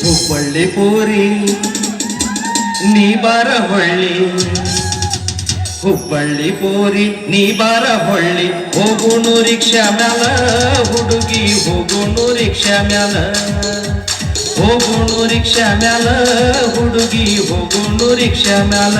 ಹುಬ್ಬಳ್ಳಿ ಪೂರಿ ನೀ ಬಾರ ಹೊಳ್ಳಿ ಹುಬ್ಬಳ್ಳಿ ಪೂರಿ ನೀ ಬಾರ ಹೊಳ್ಳಿ ಹೋಗುಣು ರಿಕ್ಷಾ ಮ್ಯಾಲ ಹುಡುಗಿ ಹೋಗುಣು ರಿಕ್ಷಾ ಮ್ಯಾಲ ಹೋಗುಣು ರಿಕ್ಷಾ ಮ್ಯಾಲ ಹುಡುಗಿ ಹೋಗುಣು ರಿಕ್ಷಾ ಮ್ಯಾಲ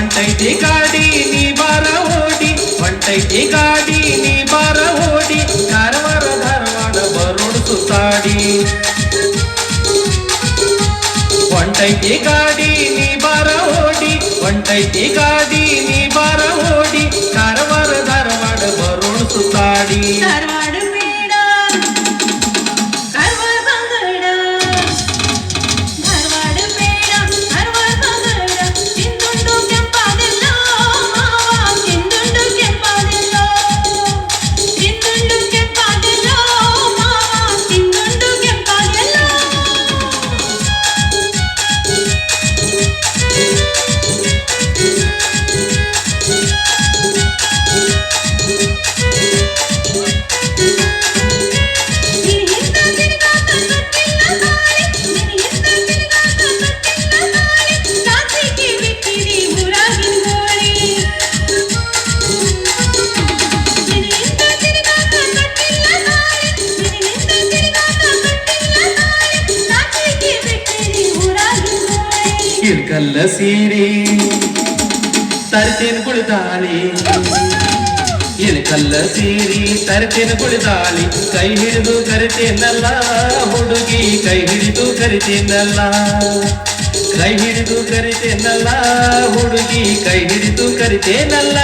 ಹೊಂಟೈತಿ ಗಾಡಿ, ನೀ ಬಾರ ಓಡಿ. ಹೊಂಟೈತಿ ಗಾಡಿ, ನೀ ಬಾರ ಓಡಿ. ಧಾರವಾಡ ಧಾರವಾಡ ಬರೋಡು ಸುತ್ತಾಡಿ. ಹೊಂಟೈತಿ ಗಾಡಿ, ನೀ ಬಾರ ಓಡಿ. ಹೊಂಟೈತಿ ಗಾಡಿ, ನೀ ಬಾರ ಓಡಿ. ಧಾರವಾಡ ಧಾರವಾಡ ಬರೋಡು ಸುತ್ತಾಡಿ. ಇರ್ಕಲ್ಲ ಸೀರೆ ತರ್ತೇನು ಕುಳಿತಾಳಿ ಇಳ್ಕಲ್ಲ ಸೀರಿ ತರತೇನು ಕುಳಿದಾಳಿ ಕೈ ಹಿಡಿದು ಕರಿತೇನಲ್ಲ, ಹುಡುಗಿ ಕೈ ಹಿಡಿದು ಕರಿತೇನಲ್ಲ. ಕೈ ಹಿಡಿದು ಕರಿತೇನಲ್ಲ, ಹುಡುಗಿ ಕೈ ಹಿಡಿದು ಕರಿತೇನಲ್ಲ.